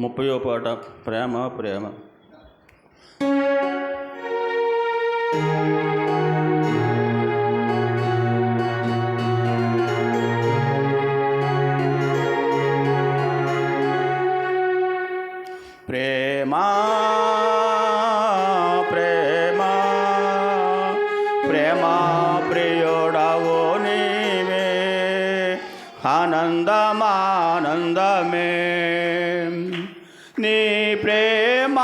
ముప్పయో పాట ప్రేమ ప్రేమ ప్రేమ ప్రేమ ప్రేమ ప్రియుడవు ఆనందమానందమే. నీ ప్రేమ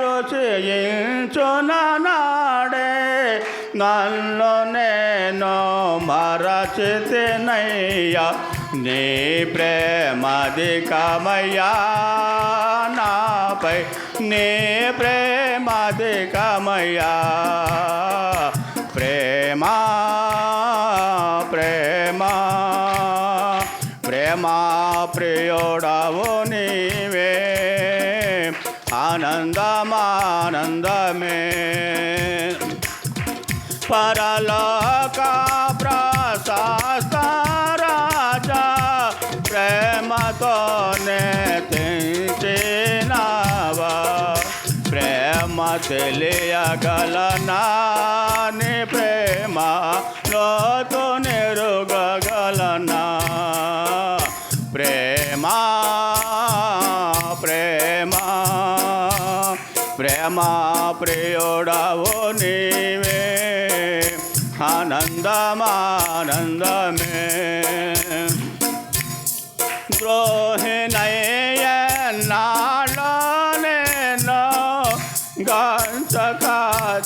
రుచించున నాడే నన్ను నేను మరచితినయ్యా. నీ ప్రేమధికమయ్యా నాపై నీ ప్రేమధికమయ్యా. ప్రేమ ప్రేమా. ప్రేమా ప్రియోడవు నీవే. ఆనందమానందమే. పరలోక ప్రశాస్త ప్రేమతో ప్రేమతోనే ప్రేమ తెలియగలనా నీ ప్రేమ లోతు ప్రేమ ప్రియుడవు నీవే. ఆనందమానందమే. ద్రోహిణయ్య నాలో నేను గాంచక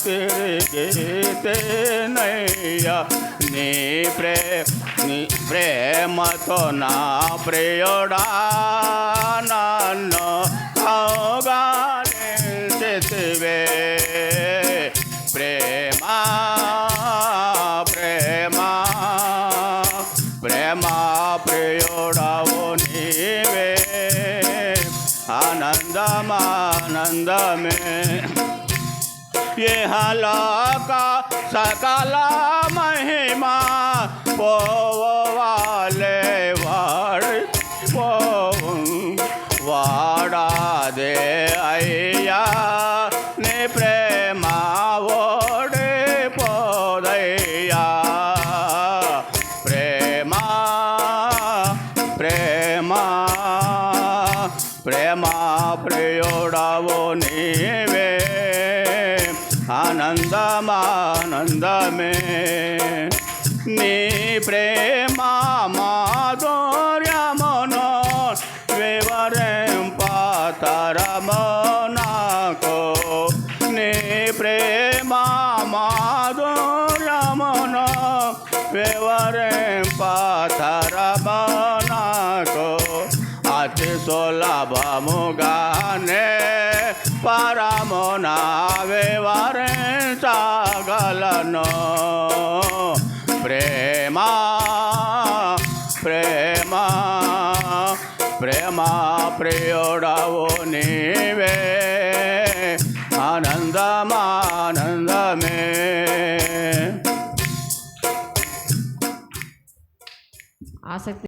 తిరిగితేనయ్య. నీ ప్రే నీ ప్రేమతో నా ప్రియుడా. ప్రియుడవు నీవే. ఆనందమానందమే. ఇహలోక సకల మహిమా పోవాలే ప్రియుడవు నీవే. ఆనందమానందమే. నీ ప్రేమ మాధుర్యమును వివరింపతరము నాకు. నీ ప్రేమ మాధుర్యమును వివరింపతరము నాకు అతి సులభముగానే పరమున వివరించగలను ప్రేమ ప్రేమ ప్రేమ ప్రియుడవు నీవే ఆనందమానందమే ఆసక్తి